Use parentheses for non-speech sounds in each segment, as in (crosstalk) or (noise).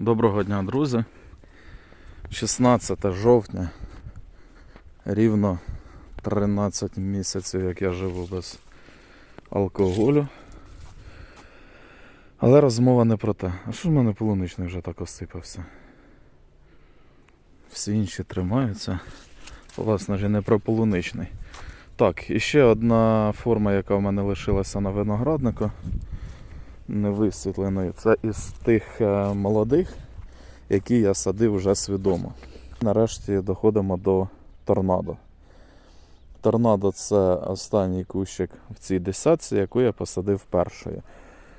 Доброго дня, друзі. 16 жовтня. Рівно 13 місяців, як я живу без алкоголю. Але розмова не про те. А що в мене полуничний вже так осипався? Всі інші тримаються. Власне ж не про полуничний. Так, і ще одна форма, яка в мене лишилася на винограднику. Висвітленою. Це із тих е, молодих, які я садив вже свідомо. Нарешті доходимо до торнадо. Торнадо це останній кущик в цій десятці, яку я посадив першою.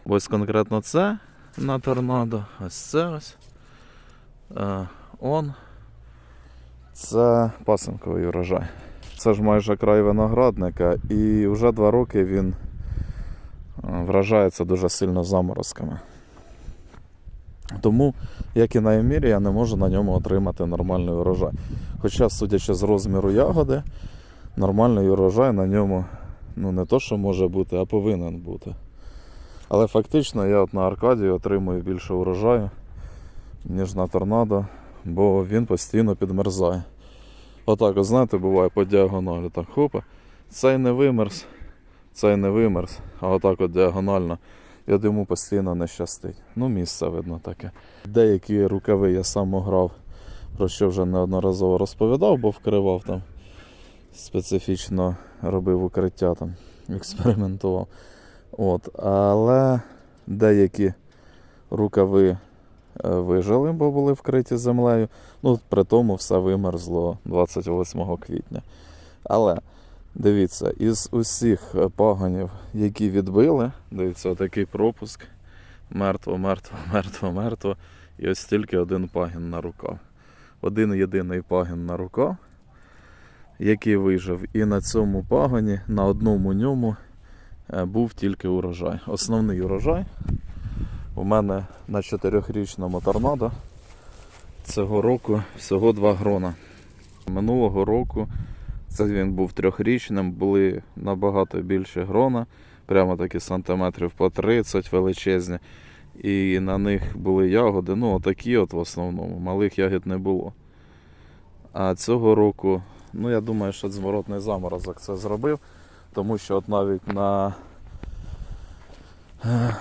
Ось конкретно це на торнадо, ось це ось. Е, он. Це пасинковий урожай. Це ж майже край виноградника, і вже два роки він вражається дуже сильно заморозками. Тому, як і на Емірі, я не можу на ньому отримати нормальний урожай. Хоча, судячи з розміру ягоди, нормальний урожай на ньому ну, не то, що може бути, а повинен бути. Але фактично я от на Аркадії отримую більше урожаю, ніж на торнадо, бо він постійно підмерзає. Отак, от, знаєте, буває по діагоналі. Так, хопа. Цей не вимерз, цей не вимерз, а отак от діагонально. Я йому постійно не щастить. Ну, місце видно таке. Деякі рукави я сам ограв, про що вже неодноразово розповідав, бо вкривав там, специфічно робив укриття там, (laughs) експериментував. От. Але деякі рукави е, вижили, бо були вкриті землею. Ну, при тому все вимерзло 28 квітня. Але дивіться, із усіх пагонів, які відбили, дивіться, отакий пропуск. Мертво, мертво, (laughs) мертво, мертво. І ось тільки один пагін на рукав. Один єдиний пагін на рукав, який вижив. І на цьому пагоні, на одному ньому е, був тільки урожай. Основний урожай у мене на чотирьохрічному торнадо цього року всього два грона. Минулого року це він був трьохрічним, були набагато більше грона, прямо такі сантиметрів по 30 величезні. І на них були ягоди, ну отакі от в основному, малих ягід не було. А цього року, ну я думаю, що зворотний заморозок це зробив, тому що от навіть на е,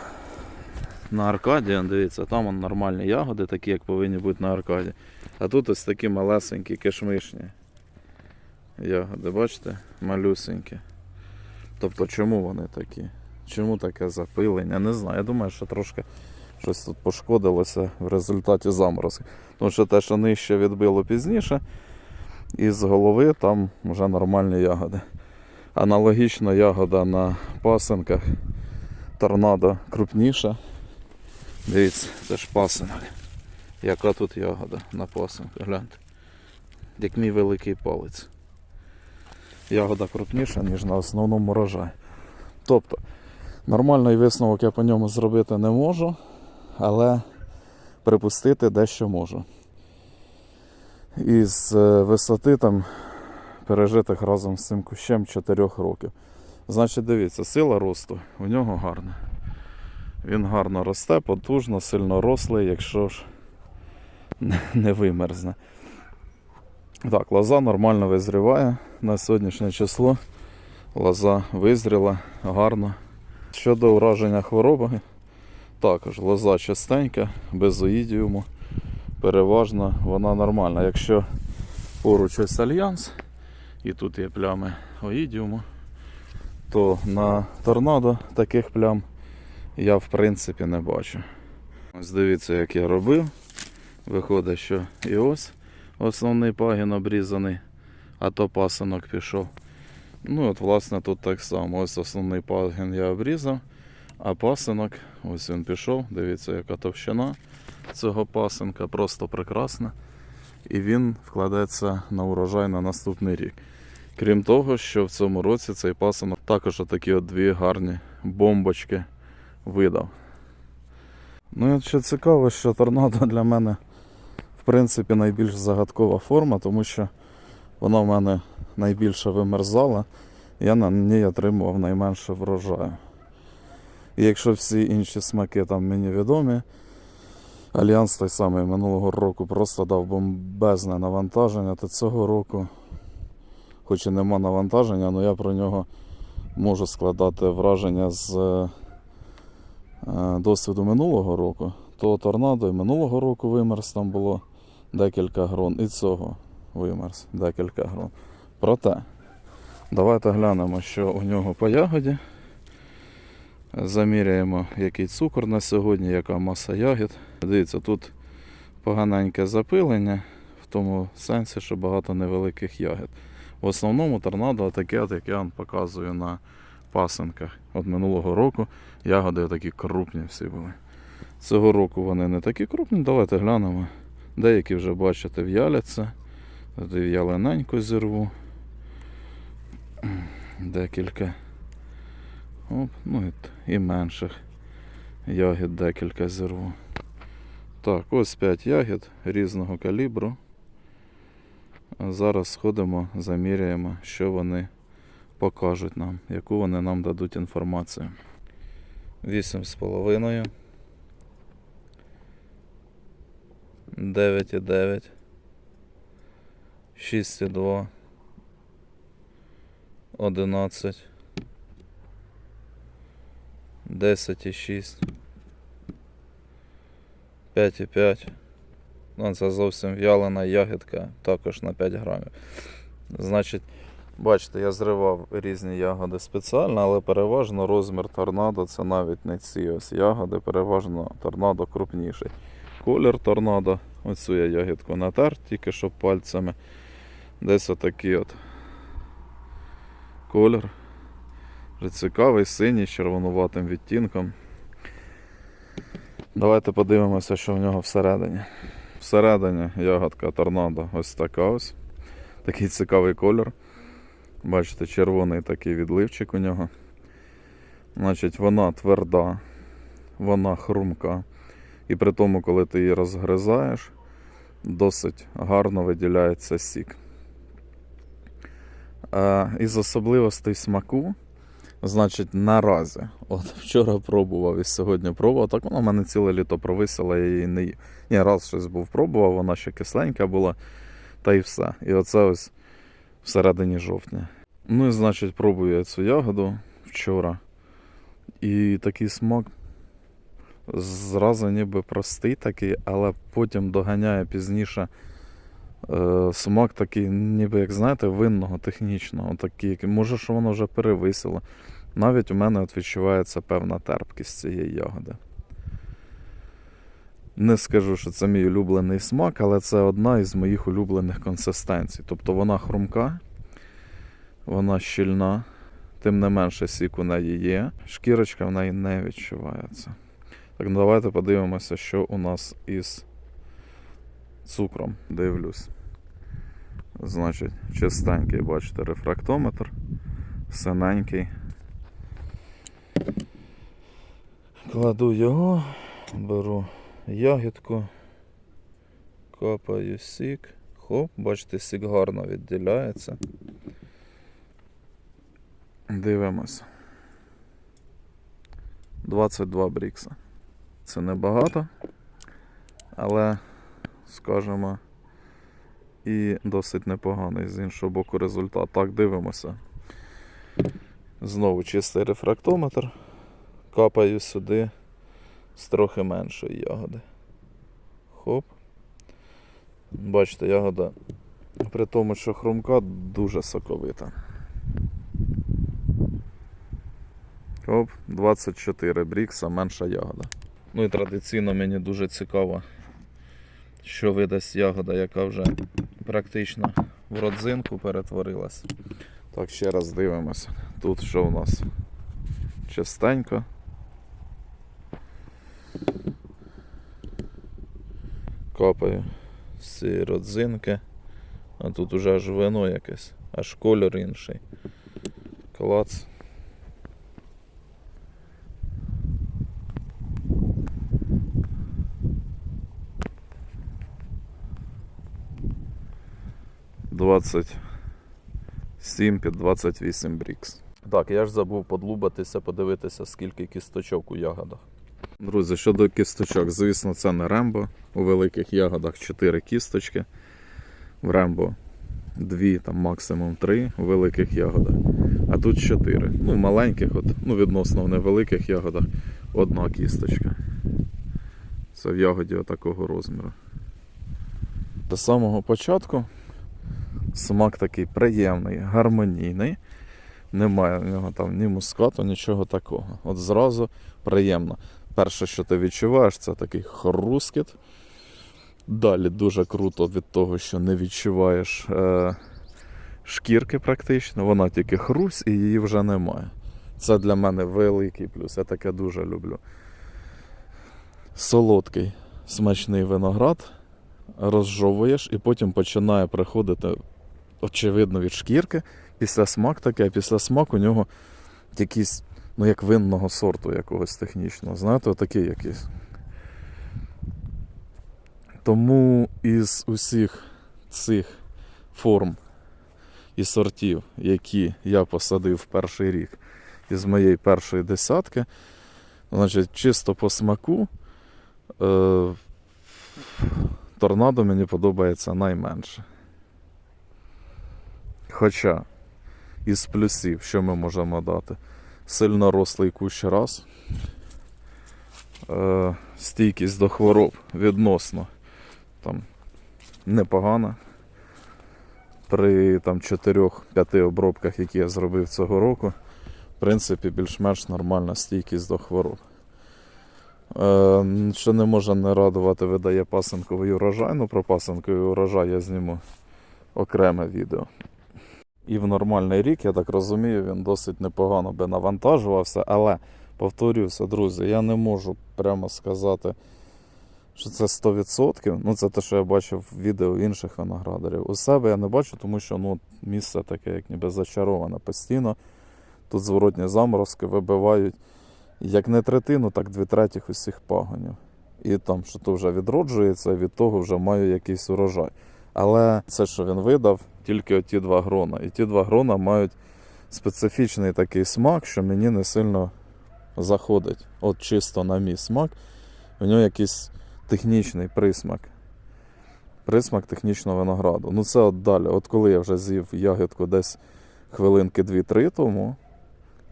на Аркаді, дивіться, там нормальні ягоди, такі, як повинні бути на Аркаді. А тут ось такі малесенькі, кишмишні ягоди, бачите? Малюсенькі. Тобто чому вони такі? Чому таке запилення? Не знаю. Я думаю, що трошки щось тут пошкодилося в результаті заморозки. Тому що те, що нижче відбило пізніше, і з голови там вже нормальні ягоди. Аналогічно ягода на пасинках торнадо крупніша. Дивіться, це ж пасинок. Яка тут ягода на пасинку, гляньте. Як мій великий палець. Ягода крупніша, ніж на основному рожаї. Тобто, нормальний висновок я по ньому зробити не можу, але припустити дещо можу. Із е, висоти там пережитих разом з цим кущем 4 років. Значить, дивіться, сила росту у нього гарна. Він гарно росте, потужно, сильно рослий, якщо ж (laughs) не вимерзне. Так, лоза нормально визріває на сьогоднішнє число. Лоза визріла гарно. Щодо ураження хвороби, також лоза частенька, без оїдіуму. Переважно вона нормальна. Якщо поруч ось альянс, і тут є плями оїдіуму, то на торнадо таких плям я в принципі не бачу. Ось дивіться, як я робив. Виходить, що і ось основний пагін обрізаний, а то пасинок пішов. Ну от власне тут так само. Ось основний пагін я обрізав, а пасинок, ось він пішов. Дивіться, яка товщина цього пасинка, просто прекрасна. І він вкладеться на урожай на наступний рік. Крім того, що в цьому році цей пасинок також такі от дві гарні бомбочки видав. Ну і ще цікаво, що торнадо для мене в принципі найбільш загадкова форма, тому що вона в мене найбільше вимерзала, я на ній отримував найменше врожаю. І якщо всі інші смаки там мені відомі, Альянс той самий минулого року просто дав бомбезне навантаження, та цього року, хоч і нема навантаження, але я про нього можу складати враження з е, е, досвіду минулого року. Того торнадо і минулого року вимерз, там було декілька грон, і цього вимерз декілька грон. Проте, давайте глянемо, що у нього по ягоді. Заміряємо, який цукор на сьогодні, яка маса ягід. Дивіться, тут поганеньке запилення, в тому сенсі, що багато невеликих ягід. В основному торнадо таке, от, як я вам показую на пасинках. От минулого року ягоди такі крупні всі були. Цього року вони не такі крупні, давайте глянемо. Деякі вже бачите в'яляться. Тут і в'ялененько зірву. Декілька. Оп, ну і, менших ягід декілька зірву. Так, ось 5 ягід різного калібру. Зараз сходимо, заміряємо, що вони покажуть нам, яку вони нам дадуть інформацію. 8,5. 9,9. 6,2. 11. 10,6. 5,5. Ну, це зовсім в'ялена ягідка, також на 5 грамів. Значить, бачите, я зривав різні ягоди спеціально, але переважно розмір торнадо це навіть не ці ось ягоди, переважно торнадо крупніший. Колір торнадо, оцю я ягідку натер, тільки що пальцями. Десь отакий от колір. Цікавий, синій, з червонуватим відтінком. Давайте подивимося, що в нього всередині. Всередині ягодка торнадо ось така ось. Такий цікавий колір. Бачите, червоний такий відливчик у нього. Значить, вона тверда, вона хрумка. І при тому, коли ти її розгризаєш, досить гарно виділяється сік. Е, із особливостей смаку, значить, наразі. От вчора пробував і сьогодні пробував. Так вона в мене ціле літо провисила, я її не. Ні, раз щось був пробував, вона ще кисленька була, та й все. І оце ось всередині жовтня. Ну і значить, пробую я цю ягоду вчора. І такий смак зразу ніби простий такий, але потім доганяє пізніше е, смак такий, ніби, як знаєте, винного, технічного. Такий, може, що воно вже перевисило. Навіть у мене от відчувається певна терпкість цієї ягоди. Не скажу, що це мій улюблений смак, але це одна із моїх улюблених консистенцій. Тобто вона хрумка, вона щільна, тим не менше сік у неї є. Шкірочка в неї не відчувається. Так, ну давайте подивимося, що у нас із цукром. Дивлюсь. Значить, чистенький, бачите, рефрактометр, синенький. Кладу його, беру ягідку, капаю сік. Хоп, бачите, сік гарно відділяється. Дивимося. 22 брікса. Це небагато, але, скажімо, і досить непоганий з іншого боку результат. Так, дивимося. Знову чистий рефрактометр. Капаю сюди з трохи меншої ягоди. Хоп. Бачите, ягода при тому, що хрумка дуже соковита. Оп, 24 брікса, менша ягода. Ну і традиційно мені дуже цікаво, що видасть ягода, яка вже практично в родзинку перетворилась. Так, ще раз дивимося. Тут що у нас? Частенько. Капаю з цієї родзинки. А тут уже аж вино якесь, аж кольор інший. Клац. Двадцять сім під 28 брікс. Так, я ж забув подлубатися, подивитися, скільки кісточок у ягодах. Друзі, щодо кісточок, звісно, це не рембо. У великих ягодах 4 кісточки. В рембо 2, там максимум 3 у великих ягодах. А тут 4. Ну, маленьких, от, ну, відносно в невеликих ягодах, одна кісточка. Це в ягоді отакого розміру. До самого початку смак такий приємний, гармонійний. Немає в нього там ні мускату, нічого такого. От зразу приємно. Перше, що ти відчуваєш, це такий хрускіт. Далі дуже круто від того, що не відчуваєш е, шкірки практично, вона тільки хрусь і її вже немає. Це для мене великий плюс. Я таке дуже люблю. Солодкий, смачний виноград, розжовуєш і потім починає приходити, очевидно, від шкірки. Після смак таке, а після смак у нього якийсь, ну як винного сорту якогось технічного. Знаєте, такий якийсь. Тому із усіх цих форм і сортів, які я посадив перший рік із моєї першої десятки, значить, чисто по смаку, е, торнадо мені подобається найменше. Хоча із плюсів, що ми можемо дати? Сильно рослий кущ раз. Е, стійкість до хвороб відносно там, непогана. При там, 4-5 обробках, які я зробив цього року, в принципі, більш-менш нормальна стійкість до хвороб. Е, що не може не радувати, видає пасинковий урожай. Ну, про пасинковий урожай я зніму окреме відео. І в нормальний рік, я так розумію, він досить непогано би навантажувався, але повторюся, друзі, я не можу прямо сказати, що це 100%. Ну, це те, що я бачив в відео інших виноградарів. У себе я не бачу, тому що ну, місце таке, як ніби зачароване постійно. Тут зворотні заморозки вибивають як не третину, так дві третіх усіх пагонів. І там, що то вже відроджується, від того вже маю якийсь урожай. Але це, що він видав, тільки оті два грона. І ті два грона мають специфічний такий смак, що мені не сильно заходить. От чисто на мій смак. У нього якийсь технічний присмак. Присмак технічного винограду. Ну це от далі. От коли я вже з'їв ягідку десь хвилинки 2-3 тому,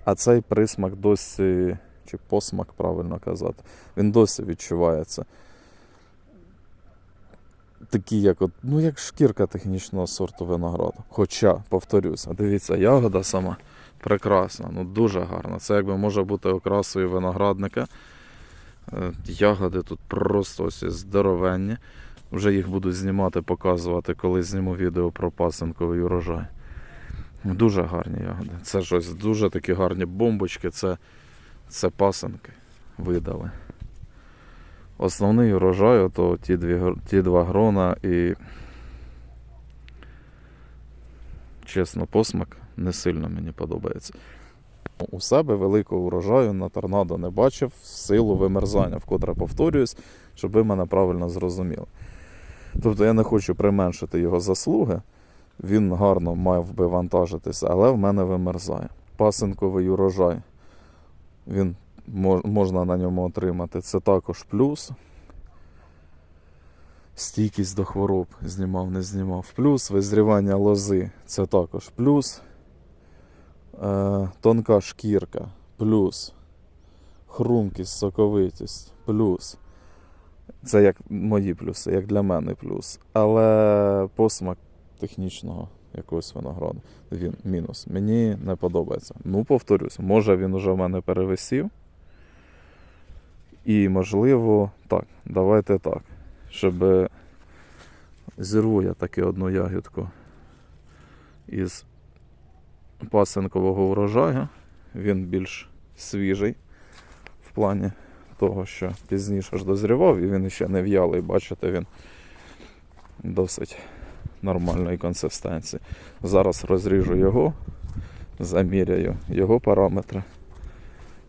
а цей присмак досі, чи посмак, правильно казати, він досі відчувається. Такі, як от, ну, як шкірка технічного сорту винограду. Хоча, повторюся, дивіться, ягода сама прекрасна, ну дуже гарна. Це якби може бути окрасою виноградника. Е, Ягоди тут просто ось здоровенні. Вже їх буду знімати, показувати, коли зніму відео про пасинковий урожай. Дуже гарні ягоди. Це щось дуже такі гарні бомбочки, це, це пасинки видали. Основний урожай, то ті, дві, ті два грона і. Чесно, посмак не сильно мені подобається. У себе великого урожаю на торнадо не бачив силу вимерзання, вкотре повторююсь, щоб ви мене правильно зрозуміли. Тобто я не хочу применшити його заслуги, він гарно мав би вантажитися, але в мене вимерзає. Пасинковий урожай, він можна на ньому отримати. Це також плюс. Стійкість до хвороб знімав, не знімав. Плюс визрівання лози це також плюс. Е, тонка шкірка, плюс. Хрумкість, соковитість, плюс. Це як мої плюси, як для мене плюс. Але посмак технічного якогось винограду. Він мінус. Мені не подобається. Ну, повторюсь, може він уже в мене перевисів. І можливо, так, давайте так. Щоб зірву я таки одну ягідку із пасинкового урожаю. Він більш свіжий в плані того, що пізніше ж дозрівав, і він ще не в'ялий, бачите, він досить нормальної консистенції. Зараз розріжу його, заміряю його параметри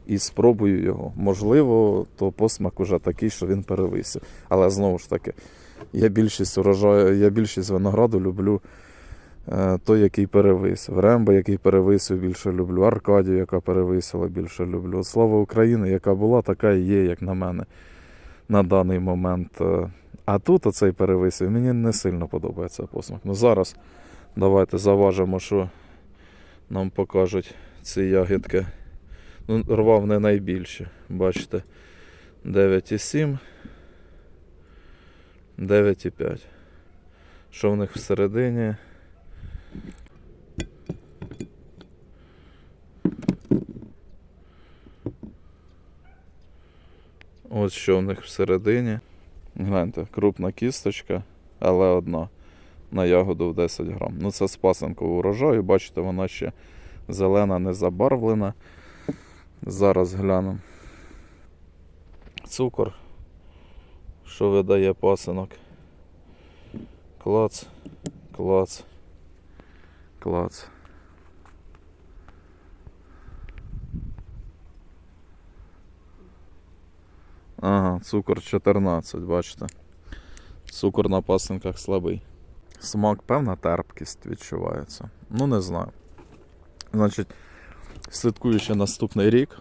і спробую його. Можливо, то посмак уже такий, що він перевисив. Але знову ж таки, я більшість урожаю, я більшість винограду люблю Е, Той, який перевисив. Рембо, який перевисив, більше люблю. Аркадію, яка перевисила, більше люблю. Слава Україні, яка була, така і є, як на мене, на даний момент. Е, А тут оцей перевисив. Мені не сильно подобається посмак. Ну зараз давайте заважимо, що нам покажуть ці ягідки. Ну, рвав не найбільше. Бачите, 9,7, 9,5. Що в них всередині? Ось що в них всередині. Гляньте, крупна кісточка, але одна на ягоду в 10 грам. Ну це з пасинкового урожаю. Бачите, вона ще зелена, не забарвлена. Зараз гляну. Цукор, що видає пасинок. Клац, клац, клац. Ага, цукор 14, бачите. Цукор на пасинках слабий. Смак, певна терпкість відчувається. Ну, не знаю. Значить, слідкую ще наступний рік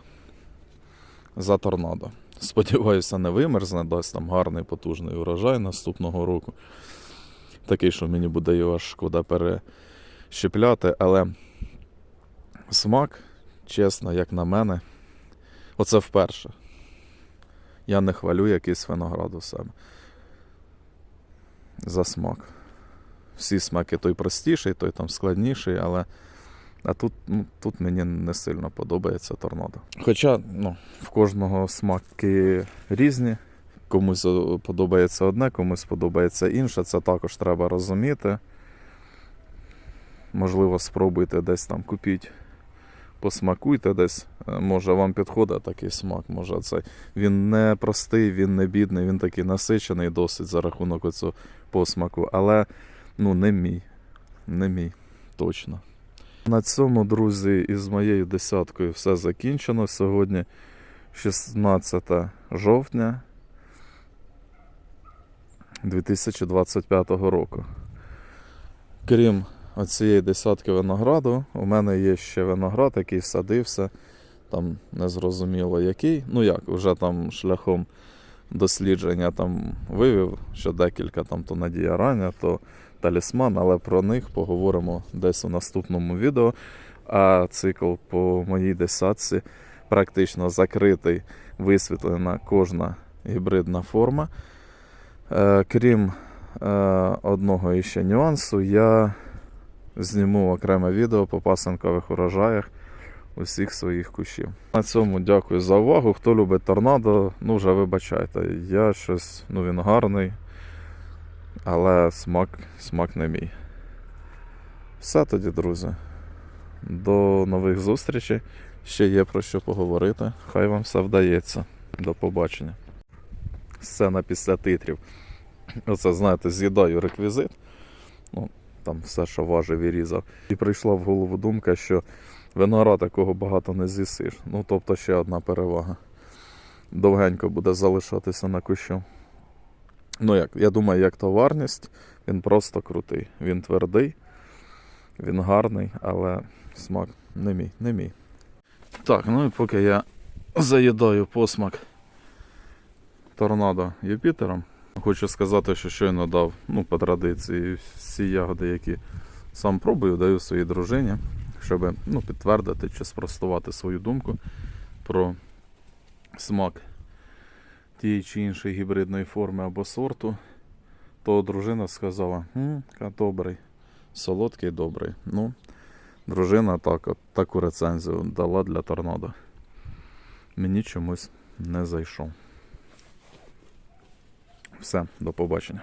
за торнадо. Сподіваюся, не вимерзне, дасть там гарний потужний урожай наступного року. Такий, що мені буде його шкода перещепляти, але смак, чесно, як на мене, оце вперше. Я не хвалю якийсь виноград у себе. За смак. Всі смаки той простіший, той там складніший, але а тут, ну, тут мені не сильно подобається торнадо. Хоча ну, в кожного смаки різні. Комусь подобається одне, комусь подобається інше. Це також треба розуміти. Можливо, спробуйте десь там купіть, посмакуйте десь. Е, Може вам підходить такий смак. Може цей. Він не простий, він не бідний, він такий насичений досить за рахунок оцього посмаку. Але ну, не мій. Не мій, точно. На цьому, друзі, із моєю десяткою все закінчено. Сьогодні 16 жовтня 2025 року. Крім оцієї десятки винограду, у мене є ще виноград, який садився. Там незрозуміло який. Ну як, вже там шляхом дослідження там вивів, що декілька там то Надія Раня, то талісман, але про них поговоримо десь у наступному відео. А цикл по моїй десятці практично закритий, висвітлена кожна гібридна форма. Е, крім е, одного іще нюансу, я зніму окреме відео по пасенкових урожаях усіх своїх кущів. На цьому дякую за увагу. Хто любить торнадо, ну вже вибачайте. Я щось, ну він гарний, але смак, смак не мій. Все тоді, друзі. До нових зустрічей. Ще є про що поговорити. Хай вам все вдається. До побачення. Сцена після титрів. Оце, знаєте, з'їдаю реквізит. Ну, там все, що важив і різав. І прийшла в голову думка, що виноград такого багато не з'їсиш. Ну, тобто ще одна перевага. Довгенько буде залишатися на кущу. Ну як, я думаю, як товарність, він просто крутий. Він твердий, він гарний, але смак не мій, не мій. Так, ну і поки я заїдаю посмак торнадо Юпітером, хочу сказати, що щойно дав, ну, по традиції, всі ягоди, які сам пробую, даю своїй дружині, щоб ну, підтвердити чи спростувати свою думку про смак тієї чи іншої гібридної форми або сорту, то дружина сказала, «М, добрий, солодкий добрий. Ну, дружина так, от, таку рецензію дала для торнадо. Мені чомусь не зайшов. Все, до побачення.